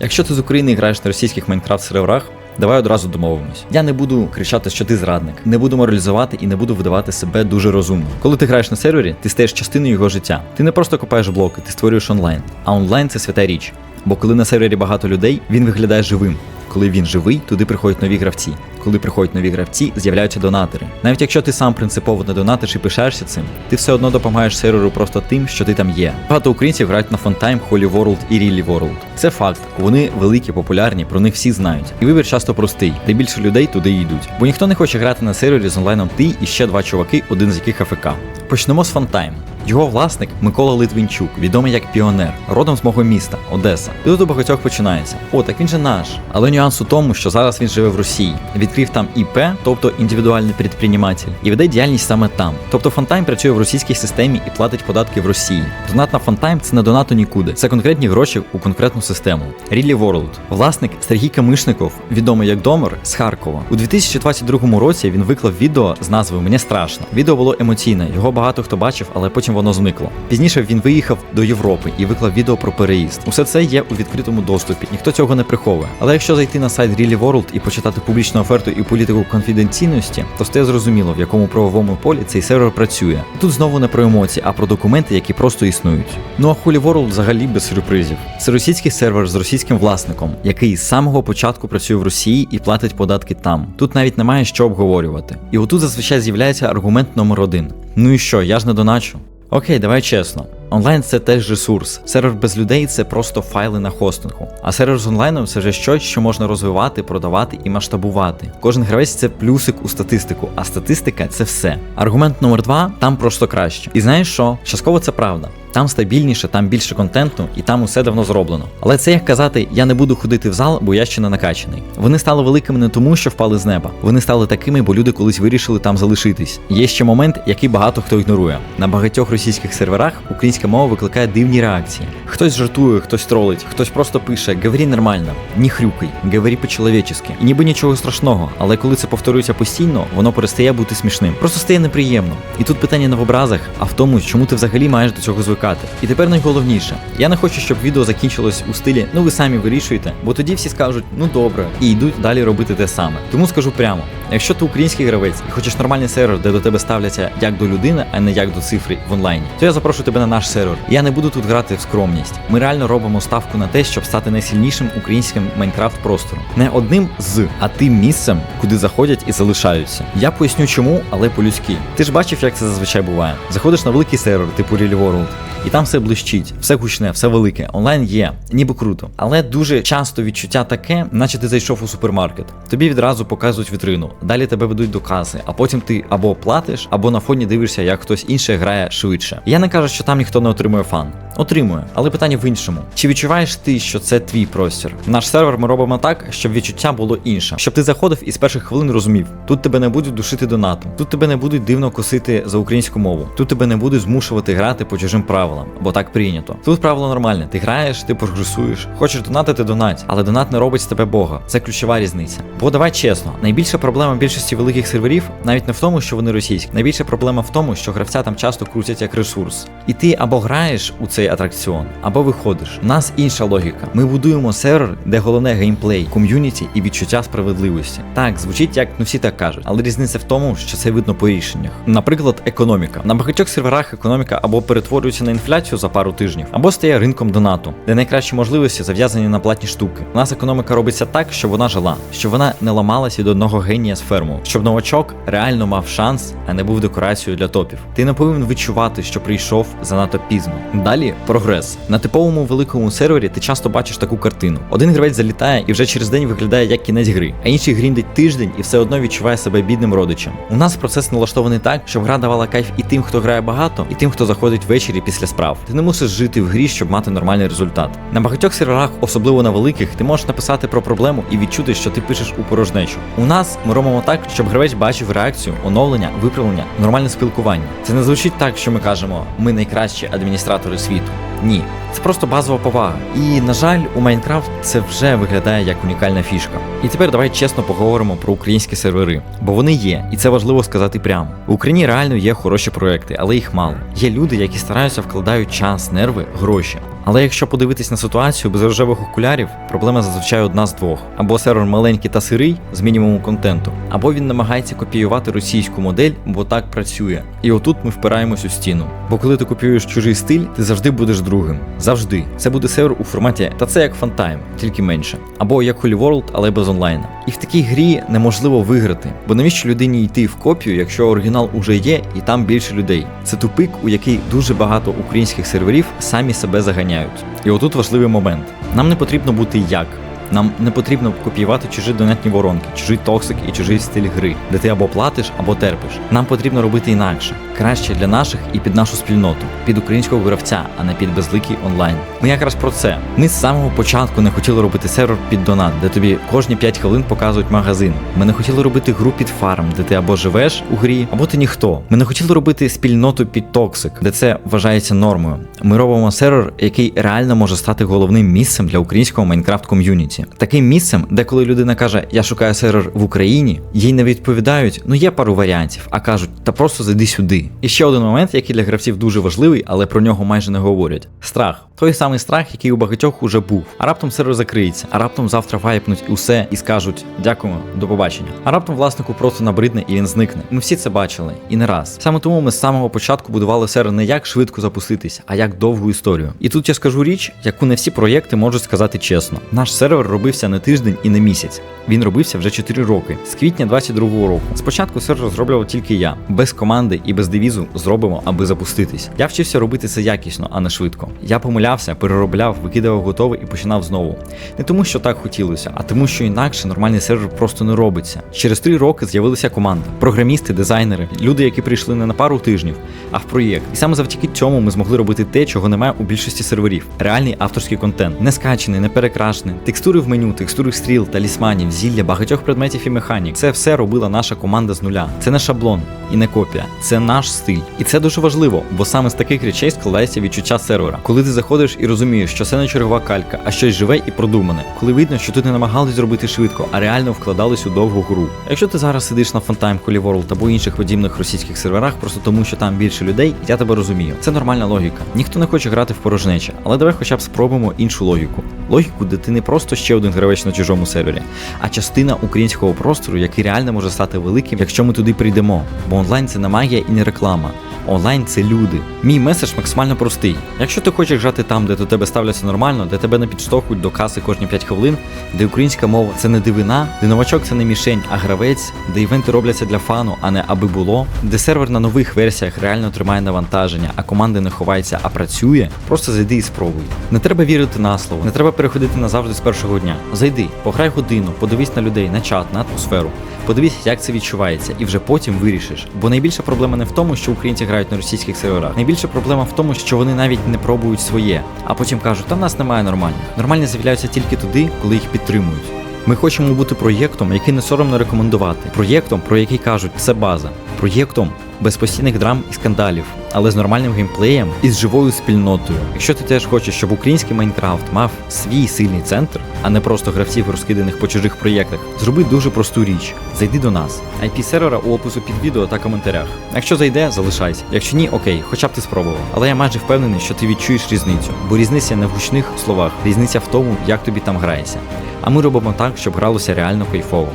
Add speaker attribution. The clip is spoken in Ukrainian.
Speaker 1: Якщо ти з України граєш на російських Майнкрафт серверах, давай одразу домовимось. Я не буду кричати, що ти зрадник, не буду моралізувати і не буду видавати себе дуже розумно. Коли ти граєш на сервері, ти стаєш частиною його життя. Ти не просто копаєш блоки, ти створюєш онлайн. А онлайн це свята річ. Бо коли на сервері багато людей, він виглядає живим. Коли він живий, туди приходять нові гравці. Коли приходять нові гравці, з'являються донатори. Навіть якщо ти сам принципово не донатиш і пишаєшся цим, ти все одно допомагаєш серверу просто тим, що ти там є. Багато українців грають на Funtime, Holy World і Really World. Це факт. Вони великі, популярні, про них всі знають. І вибір часто простий. Де більше людей туди йдуть. Бо ніхто не хоче грати на сервері з онлайном ти і ще два чуваки, один з яких АФК. Почнемо з Funtime. Його власник Микола Литвинчук, відомий як піонер, родом з мого міста, Одеса. І тут у багатьох починається. О, так він же наш. Але нюанс у тому, що зараз він живе в Росії, відкрив там ІП, тобто індивідуальний підприєматель, і веде діяльність саме там. Тобто Фонтайм працює в російській системі і платить податки в Росії. Донат на Фонтайм це не донату нікуди. Це конкретні гроші у конкретну систему. Really World. Власник Сергій Камишников, відомий як Домер з Харкова. У 2022 році він виклав відео з назвою Мені страшно. Відео було емоційне, його багато хто бачив, але потім воно зникло. Пізніше він виїхав до Європи і виклав відео про переїзд. Усе це є у відкритому доступі, ніхто цього не приховує. Але якщо зайти на сайт Really World і почитати публічну оферту і політику конфіденційності, то стає зрозуміло, в якому правовому полі цей сервер працює. І тут знову не про емоції, а про документи, які просто існують. Ну а Holy World взагалі без сюрпризів. Це російський сервер з російським власником, який з самого початку працює в Росії і платить податки там. Тут навіть немає що обговорювати. І отут зазвичай з'являється аргумент номер один: ну і що, я ж не доначу. Окей, давай чесно. Онлайн це теж ресурс. Сервер без людей це просто файли на хостингу. А сервер з онлайном це вже щось, що можна розвивати, продавати і масштабувати. Кожен гравець це плюсик у статистику, а статистика це все. Аргумент номер два там просто краще. І знаєш що? Частково це правда. Там стабільніше, там більше контенту, і там усе давно зроблено. Але це як казати, я не буду ходити в зал, бо я ще не накачаний. Вони стали великими не тому, що впали з неба. Вони стали такими, бо люди колись вирішили там залишитись. Є ще момент, який багато хто ігнорує. На багатьох російських серверах українська мова викликає дивні реакції. Хтось жартує, хтось тролить, хтось просто пише говори нормально, не хрюкай, говори по-чоловічески. І ніби нічого страшного, але коли це повторюється постійно, воно перестає бути смішним. Просто стає неприємно. І тут питання не в образах, а в тому, чому ти взагалі маєш до цього звикати. І тепер найголовніше, я не хочу, щоб відео закінчилось у стилі ну ви самі вирішуєте, бо тоді всі скажуть ну добре, і йдуть далі робити те саме. Тому скажу прямо: якщо ти український гравець і хочеш нормальний сервер, де до тебе ставляться як до людини, а не як до цифри в онлайні, то я запрошую тебе на наш сервер. Я не буду тут грати в скромність. Ми реально робимо ставку на те, щоб стати найсильнішим українським Майнкрафт простором. Не одним з, а тим місцем, куди заходять і залишаються. Я поясню чому, але по-людськи. Ти ж бачив, як це зазвичай буває. Заходиш на великий сервер, типу Real World, і там все блищить, все гучне, все велике. Онлайн є, ніби круто. Але дуже часто відчуття таке, наче ти зайшов у супермаркет. Тобі відразу показують вітрину, далі тебе ведуть до каси, а потім ти або платиш, або на фоні дивишся, як хтось інший грає швидше. Я не кажу, що там ніхто не отримує фан. Отримує, але питання в іншому: чи відчуваєш ти, що це твій простір? Наш сервер ми робимо так, щоб відчуття було інше, щоб ти заходив і з перших хвилин розумів, тут тебе не будуть душити донатом, тут тебе не будуть дивно косити за українську мову, тут тебе не будуть змушувати грати по чужим правилам, бо так прийнято. Тут правило нормальне. Ти граєш, ти прогресуєш, хочеш донатити донать, але донат не робить з тебе Бога. Це ключова різниця. Бо давай чесно, найбільша проблема більшості великих серверів навіть не в тому, що вони російські. Найбільша проблема в тому, що гравця там часто крутять як ресурс. І ти або граєш у цей атракціон, або виходиш. У нас інша логіка. Ми будуємо сервер, де головне геймплей, ком'юніті і відчуття справедливості. Так, звучить як ну всі так кажуть, але різниця в тому, що це видно по рішеннях. Наприклад, економіка. На багатьох серверах економіка або перетворюється на інфляцію за пару тижнів, або стає ринком донату, де найкращі можливості зав'язані на платні штуки. У нас економіка робиться так, щоб вона жила, щоб вона не ламалась від одного генія з ферму, щоб новачок реально мав шанс, а не був декорацією для топів. Ти не повинен відчувати, що прийшов занадто пізно. Далі прогрес. На типовому великому сервері ти часто бачиш таку картину. Один гравець залітає і вже через день виглядає як кінець гри, а інший гріндить тиждень і все одно відчуває себе бідним родичем. У нас процес налаштований так, щоб гра давала кайф і тим, хто грає багато, і тим, хто заходить ввечері після справ. Ти не мусиш жити в грі, щоб мати нормальний результат. На багатьох серверах, особливо на великих, ти можеш написати про проблему і відчути, що ти пишеш у порожнечу. У нас ми робимо так, щоб гравець бачив реакцію, оновлення, виправлення, нормальне спілкування. Це не звучить так, що ми кажемо, ми найкращі адміністратори світу. Ні, це просто базова повага. І на жаль, у Майнкрафт це вже виглядає як унікальна фішка. І тепер давай чесно поговоримо про українські сервери, бо вони є, і це важливо сказати прямо. В Україні реально є хороші проекти, але їх мало. Є люди, які стараються вкладають час, нерви, гроші. Але якщо подивитись на ситуацію без рожевих окулярів, проблема зазвичай одна з двох: або сервер маленький та сирий з мінімумом контенту, або він намагається копіювати російську модель, бо так працює. І отут ми впираємось у стіну. Бо коли ти копіюєш чужий стиль, ти завжди будеш другим. Завжди. Це буде сервер у форматі, та це як фантайм, тільки менше. Або як Holy World, але без онлайна. І в такій грі неможливо виграти, бо навіщо людині йти в копію, якщо оригінал уже є і там більше людей? Це тупик, у який дуже багато українських серверів самі себе заганяють. І отут важливий момент: нам не потрібно бути як. Нам не потрібно копіювати чужі донатні воронки, чужий токсик і чужий стиль гри, де ти або платиш, або терпиш. Нам потрібно робити інакше, краще для наших і під нашу спільноту, під українського гравця, а не під безликий онлайн. Ми якраз про це. Ми з самого початку не хотіли робити сервер під донат, де тобі кожні 5 хвилин показують магазин. Ми не хотіли робити гру під фарм, де ти або живеш у грі, або ти ніхто. Ми не хотіли робити спільноту під токсик, де це вважається нормою. Ми робимо сервер, який реально може стати головним місцем для українського Майнкрафт ком'юніті. Таким місцем, де коли людина каже, я шукаю сервер в Україні, їй не відповідають, ну є пару варіантів, а кажуть, та просто зайди сюди. І ще один момент, який для гравців дуже важливий, але про нього майже не говорять: страх. Той самий страх, який у багатьох уже був. А раптом сервер закриється, а раптом завтра вайпнуть усе і скажуть дякуємо, до побачення. А раптом власнику просто набридне і він зникне. Ми всі це бачили і не раз. Саме тому ми з самого початку будували сервер не як швидко запуститись, а як довгу історію. І тут я скажу річ, яку не всі проєкти можуть сказати чесно. Наш сервер робився не тиждень і не місяць. Він робився вже 4 роки, з квітня 22-го року. Спочатку сервер зроблював тільки я, без команди і без девізу зробимо, аби запуститись. Я вчився робити це якісно, а не швидко. Я помилявся, переробляв, викидав готове і починав знову. Не тому, що так хотілося, а тому, що інакше нормальний сервер просто не робиться. Через 3 роки з'явилася команда: програмісти, дизайнери, люди, які прийшли не на пару тижнів, а в проєкт. І саме завдяки цьому ми змогли робити те, чого немає у більшості серверів: реальний авторський контент, не скачений, не перекрашений, текстури в меню, текстури стріл, талісманів, зілля, багатьох предметів і механік. Це все робила наша команда з нуля. Це не шаблон і не копія, це наш стиль. І це дуже важливо, бо саме з таких речей складається відчуття сервера. Коли ти заходиш і розумієш, що це не чергова калька, а щось живе і продумане. Коли видно, що тут не намагались зробити швидко, а реально вкладались у довгу гру. Якщо ти зараз сидиш на Holy World або інших подібних російських серверах, просто тому що там більше людей, я тебе розумію. Це нормальна логіка. Ніхто не хоче грати в порожнече, але давай хоча б спробуємо іншу логіку. Логіку, де ти не просто ще один гравець на чужому сервері, а частина українського простору, який реально може стати великим, якщо ми туди прийдемо. Бо онлайн це не магія і не реклама. Онлайн це люди. Мій меседж максимально простий. Якщо ти хочеш грати там, де до тебе ставляться нормально, де тебе не підштовхують до каси кожні 5 хвилин, де українська мова це не дивина, де новачок це не мішень, а гравець, де івенти робляться для фану, а не аби було, де сервер на нових версіях реально тримає навантаження, а команди не ховається, а працює, просто зайди і спробуй. Не треба вірити на слово, не треба переходити назавжди з першого дня. Зайди, пограй годину, подивись на людей, на чат, на атмосферу. Подивись, як це відчувається, і вже потім вирішиш. Бо найбільша проблема не в тому, що українці грають на російських серверах. Найбільша проблема в тому, що вони навіть не пробують своє, а потім кажуть, та нас немає нормальних. Нормальні з'являються тільки туди, коли їх підтримують. Ми хочемо бути проєктом, який не соромно рекомендувати, проєктом, про який кажуть, це база, проєктом без постійних драм і скандалів, але з нормальним геймплеєм і з живою спільнотою. Якщо ти теж хочеш, щоб український Майнкрафт мав свій сильний центр, а не просто гравців, розкиданих по чужих проєктах, зроби дуже просту річ: зайди до нас. IP сервера у опису під відео та коментарях. Якщо зайде, залишайся. Якщо ні, окей, хоча б ти спробував. Але я майже впевнений, що ти відчуєш різницю, бо різниця не в гучних словах, різниця в тому, як тобі там грається. А ми робимо так, щоб гралося реально кайфово.